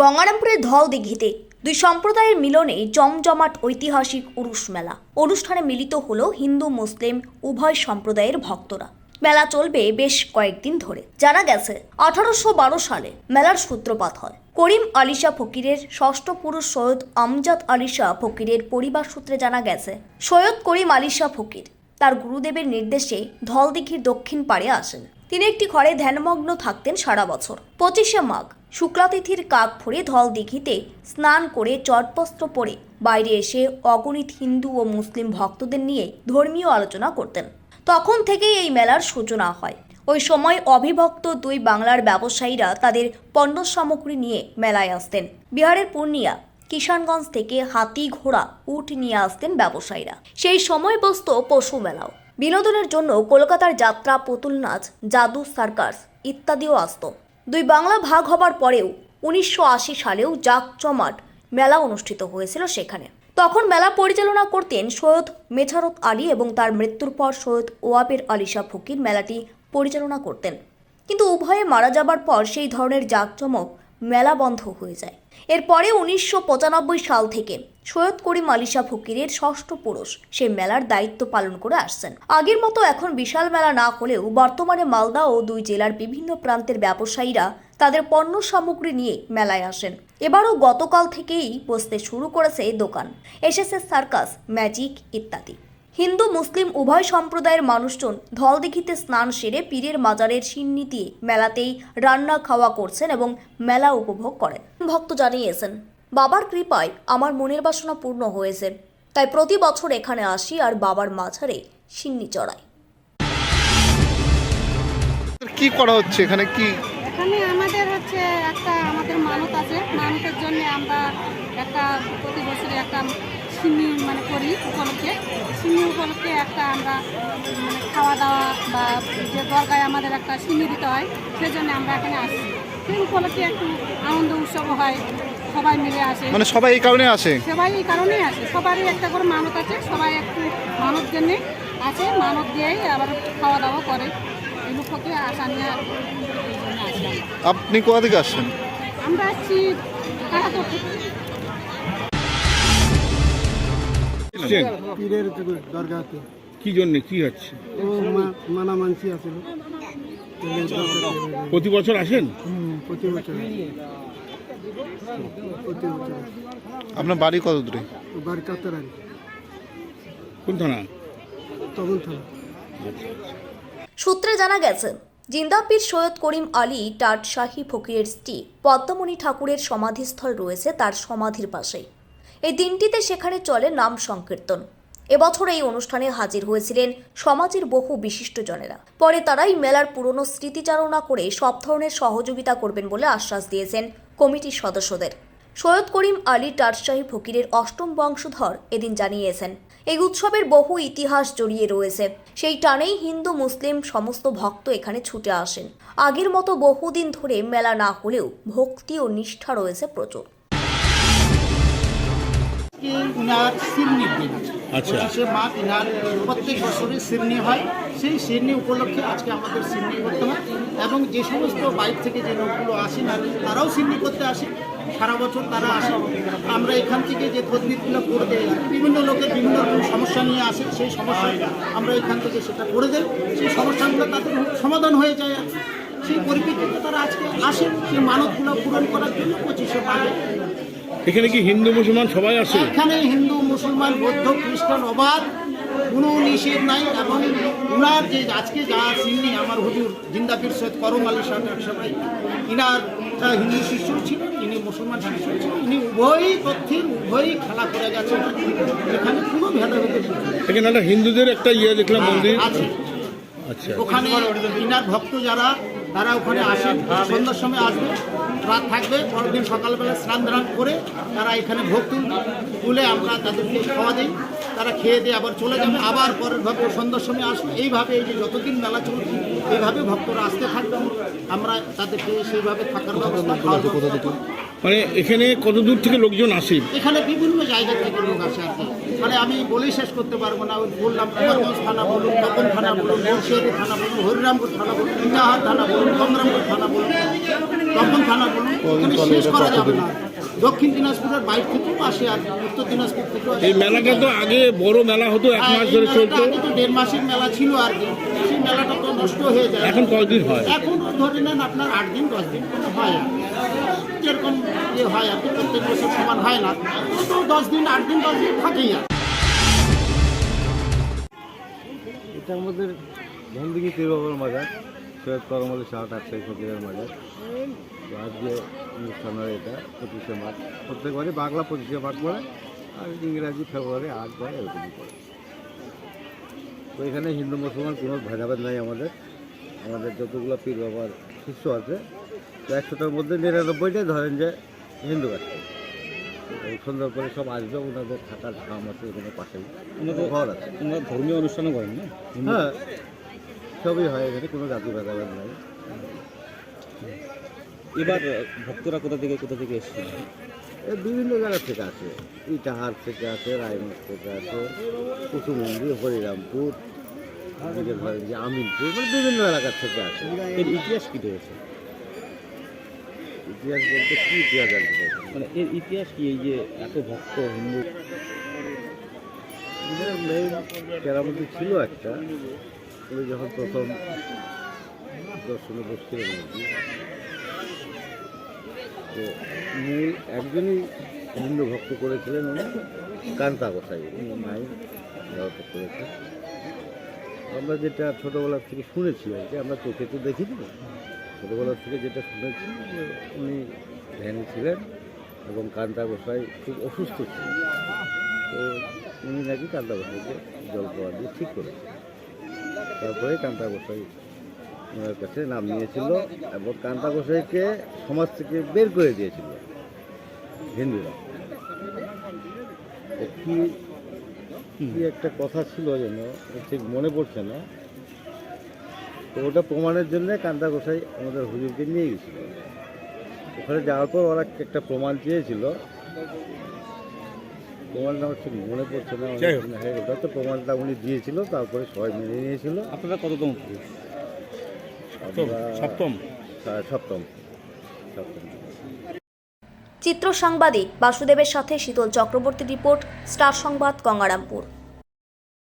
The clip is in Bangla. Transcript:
গঙ্গারামপুরের ধল দিঘিতে দুই সম্প্রদায়ের মিলনে জমজমাট ঐতিহাসিক উরুস মেলা। অনুষ্ঠানে মিলিত হল হিন্দু, মুসলিম, উভয় সম্প্রদায়ের ভক্তরা। মেলা চলবে বেশ কয়েকদিন ধরে। জানা গেছে, আঠারোশো বারো সালে মেলার সূত্রপাত হয়। করিম আলিশা ফকিরের ষষ্ঠ পুরুষ সৈয়দ আমজাদ আলিশা ফকিরের পরিবার সূত্রে জানা গেছে, সৈয়দ করিম আলিশা ফকির তার গুরুদেবের নির্দেশে ধলদিঘির দক্ষিণ পাড়ে আসেন। তিনি একটি ঘরে ধ্যানমগ্ন থাকতেন সারা বছর। পঁচিশে মাঘ শুক্লাতিথির কাক ফোরে ধল দিঘিতে স্নান করে চটবস্ত্র পরে বাইরে এসে অগণিত হিন্দু ও মুসলিম ভক্তদের নিয়ে ধর্মীয় আলোচনা করতেন। তখন থেকেই এই মেলার সূচনা হয়। ওই সময় অবিভক্ত দুই বাংলার ব্যবসায়ীরা তাদের পণ্য সামগ্রী নিয়ে মেলায় আসতেন। বিহারের পূর্ণিয়া, কিষানগঞ্জ থেকে হাতি ঘোড়া, উট নিয়ে আসতেন ব্যবসায়ীরা। সেই সময় বসত পশু মেলাও। বিনোদনের জন্য কলকাতার যাত্রা, পুতুল নাচ, জাদু, সার্কাস ইত্যাদিও আসতো। দুই বাংলা ভাগ হবার পরেও উনিশশো আশি সালেও জাকজমাট মেলা অনুষ্ঠিত হয়েছিল সেখানে। তখন মেলা পরিচালনা করতেন সৈয়দ মেছারত আলী এবং তার মৃত্যুর পর সৈয়দ ওয়াবের আলিশা ফকির মেলাটি পরিচালনা করতেন। কিন্তু উভয়ে মারা যাবার পর সেই ধরনের জাঁকজমক মেলা বন্ধ হয়ে যায়। এরপরে উনিশশো পঁচানব্বই সাল থেকে সৈয়দ করিম আলিশা ফকিরের ষষ্ঠ পুরুষ সেই মেলার দায়িত্ব পালন করে আসছেন। আগের মতো এখন বিশাল মেলা না হলেও বর্তমানে মালদা ও দুই জেলার বিভিন্ন প্রান্তের ব্যবসায়ীরা তাদের পণ্য সামগ্রী নিয়ে মেলায় আসেন। এবারও গতকাল থেকেই বসতে শুরু করেছে দোকান। এসেছে সার্কাস, ম্যাজিক ইত্যাদি। হিন্দু মুসলিম উভয় সম্প্রদায়ের মানুষজন ধলদিঘিতে স্নান সেরে পীরের মাজারের সিন্নি দিয়ে মেলাতেই রান্না খাওয়া করছেন এবং মেলা উপভোগ করেন। ভক্ত জানিয়েছেন বাবার কৃপায় আমার মনের বাসনা পূর্ণ হয়েছে তাই প্রতি বছর এখানে আসি আর বাবার মাঝারে সিন্নি চড়াই। কি করা হচ্ছে? এখানে কি? এখানে আমাদের হচ্ছে একটা আমাদের মানত আছে। মানতের জন্য আমরা একটা প্রতি বছরে একটা সিন্নি মানে করি উপলক্ষে। সিন্নি উপলক্ষে একটা আমরা মানে খাওয়া দাওয়া বা যে দরগায় আমাদের একটা সিমি দিতে হয় সেই জন্য আমরা এখানে আসি। সেই উপলক্ষে একটু আনন্দ উৎসব হয় সবাই মিলে আসে। মানে সবাই এই কারণে আসে? সবাই এই কারণেই আসে। সবারই একটা করে মানত আছে সবাই একটু মানত জন্যে আছে মানত দিয়েই আবার খাওয়া দাওয়া করে। এই লক্ষ্যকে আসা নিয়ে আসি আপনি কোথা থেকে আসছেন? আমরা আসছি কারাতর থেকে। এসছেন? পীরের দরগাতে কি জন্য? কি হচ্ছে? ও মানা মানসি প্রতি বছর আসেন? প্রতি বছর প্রতি বছর আপনার বাড়ি কত দূরে? বাড়ি কাতারানি কোন থানা? তখন থানা। সূত্রে জানা গেছে জিন্দাপীর সৈয়দ করিম আলী টাট শাহী ফকিরের স্ত্রী পদ্মমণি ঠাকুরের সমাধিস্থল রয়েছে তার সমাধির পাশেই। এই দিনটিতে সেখানে চলে নাম সংকীর্তন। এবছর এই অনুষ্ঠানে হাজির হয়েছিলেন সমাজের বহু বিশিষ্টজনেরা। পরে তারাই মেলার পুরনো স্মৃতিচারণা করে সব ধরনের সহযোগিতা করবেন বলে আশ্বাস দিয়েছেন কমিটির সদস্যদের। সৈয়দ করিম আলী টাটশাহী ফকিরের অষ্টম বংশধর এদিন জানিয়েছেন, এই উৎসবের বহু ইতিহাস জড়িয়ে রয়েছে। সেই টানেই হিন্দু, মুসলিম সমস্ত ভক্ত এখানে ছুটে আসেন। আগের মতো বহুদিন ধরে মেলা না হলেও ভক্তি ও নিষ্ঠা রয়েছে প্রচুর। আজকে ইনার সিরনির দিন। আচ্ছা। পঁচিশে মাঘ ইনার প্রত্যেক বছরই সিরনি হয়। সেই সিরনি উপলক্ষে আজকে আমাদের সিরনি করতে হয় এবং যে সমস্ত বাইক থেকে যে লোকগুলো আসেন তারাও সিরনি করতে আসে। সারা বছর তারা আসে। আমরা এখান থেকে যে প্রতিনিধিগুলো করে দেয় বিভিন্ন লোকের বিভিন্ন রকম সমস্যা নিয়ে আসে। সেই সমস্যা আমরা এখান থেকে সেটা করে দেয় সেই সমস্যাগুলো তাদের সমাধান হয়ে যায়। সেই পরিপ্রেক্ষিতে তারা আজকে আসেন সেই মানবগুলো পূরণ করার জন্য পঁচিশে মাঘে এখানে কি হিন্দু মুসলমান সবাই আসে এখানে হিন্দু মুসলমান বৌদ্ধ খ্রিস্টান অবাধ কোনো নিষেধ নাই এবং উনার যে আজকে যা সিন্নি আমার হুজুর জিন্দাপির সৈয়দ করম আলী সাহেব সবাই ইনার হিন্দু শিষ্য ছিলেন ইনি মুসলমান শিষ্য ছিলেন ইনি উভয়ই তথ্যের উভয়ই খেলা করে গেছেন। এখানে কোনো ভেদাভেদ। এখানে একটা হিন্দুদের একটা ইয়ে দেখলাম মন্দির। আছে। আচ্ছা। ওখানে ইনার ভক্ত যারা তারা ওখানে আসেন সন্ধ্যার সময় আসবে। রাত থাকবে, পরের দিন সকালবেলা স্নান ধান করে তারা এখানে ভোগ তুলবে। তুলে আমরা তাদেরকে খাওয়া দিই। তারা খেয়ে দিয়ে আবার চলে যাবে। আবার পরের ভাবে সন্ধ্যার সময় আসবে। এইভাবে এই যে যতদিন মেলা চলছে এইভাবে ভক্তরা আসতে থাকবে। আমরা তাদেরকে সেইভাবে থাকার ব্যবস্থা। মানে এখানে কত দূর থেকে লোকজন আসে? এখানে বিভিন্ন জায়গা থেকে লোক আসে আর কি। মানে আমি বলেই শেষ করতে পারব না। ওই বললাম কুমারগঞ্জ থানা বলুন তপন থানা বলুন মুর্শিয়ারি থানা বলুন হরিরামপুর থানা বলুন ইন্দাহার থানা বলুন গঙ্গরামপুর থানা বলুন তপন থানা বলুন এখানে শেষ করা যাবে না। দক্ষিণ দিনাজপুরের বাইরে থেকেও আসে আর কি, উত্তর দিনাজপুর থেকেও আসে। এই মেলাটা তো আগে বড় মেলা হতো এক হ্যাঁ, মাস ধরে চলতো। আগে তো দেড় মাসের মেলা ছিল আর কি। সেই মেলাটা তো নষ্ট হয়ে যায়। এখন কতদিন হয়? এখন ধরে নেন আপনার আট দিন দশ দিন হয় আর যেরকম ইয়ে হয় আর কি প্রত্যেক বছর সমান হয় না। তো দশ দিন আট দিন দশ দিন থাকেই আর এটা আমাদের ধনদিঘি পীর বাবার মাজার সৈয়দ করমলি শাহ টাকসাই ফকিরের মাজার। তো আজকে অনুষ্ঠান হয় এটা পঁচিশে মার্চ। প্রত্যেকবারই বাংলা পঁচিশে মার্চ পড়ে আর ইংরাজি ফেব্রুয়ারি আট হয় এরকমই পড়ে তো এখানে হিন্দু মুসলমান কোনো ভেদাভেদ নাই আমাদের। আমাদের যতগুলো পীর বাবার শিষ্য আছে তো একশোটার মধ্যে নিরানব্বইটাই ধরেন যে হিন্দু আছে। সুন্দর করে সব আসবে ওনাদের থাকার ধাম আছে এখানে পাশেই। ঘর আছে। ধর্মীয় অনুষ্ঠানও করেন না? হ্যাঁ সবই হয় এখানে কোনো জাতি ভেদাভেদ নাই। এবার ভক্তরা কোথা থেকে কোথা থেকে এসেছিল বিভিন্ন জায়গা থেকে আছে ইটাহার থেকে আছে রায়গঞ্জ থেকে আছে কুসুমন্দি হরিরামপুর যে আমিনপুর মানে বিভিন্ন এলাকার থেকে আছে এর ইতিহাস কী রয়েছে? ইতিহাস বলতে কী ইতিহাস জানতে চাইছেন? মানে এর ইতিহাস কি? এই যে এত ভক্ত হিন্দু? কেরামতি ছিল একটা। যখন প্রথম দর্শনে বসছিলেন আর কি। তো মূল একজনই হিন্দু ভক্ত করেছিলেন উনি, কান্তা গোসাই উনি নাই ভারত করেছেন। আমরা যেটা ছোটোবেলার থেকে শুনেছি আর কি, আমরা চোখে তো দেখিনি। ছোটোবেলার থেকে যেটা শুনেছি উনি ধ্যানী ছিলেন এবং কান্তা গোসাই খুব অসুস্থ ছিলেন। তো উনি নাকি কান্তা গোসাইকে জল খাওয়া দিয়ে ঠিক করেছে তারপরে কান্তা গোসাই ওনার কাছে নাম নিয়েছিল এবং কান্তা গোসাইকে সমাজ থেকে বের করে দিয়েছিল। হিন্দুরা। কি কি একটা কথা ছিল যেন ঠিক মনে পড়ছে না। তো ওটা প্রমাণের জন্য কান্তা গোসাই আমাদের হুজুরকে নিয়ে গেছিল। ওখানে যাওয়ার পর ওরা একটা প্রমাণ চেয়েছিল। প্রমাণটা আমার ঠিক মনে পড়ছে না। হয়ে গেল। তো প্রমাণটা উনি দিয়েছিল তারপরে সবাই মেনে নিয়েছিল। আপনারা কততম পুরুষ আমরা সপ্তম সাড়ে সপ্তম। সপ্তম। চিত্র সাংবাদিক বাসুদেবের সাথে শীতল চক্রবর্তী রিপোর্ট স্টার সংবাদ গঙ্গারামপুর।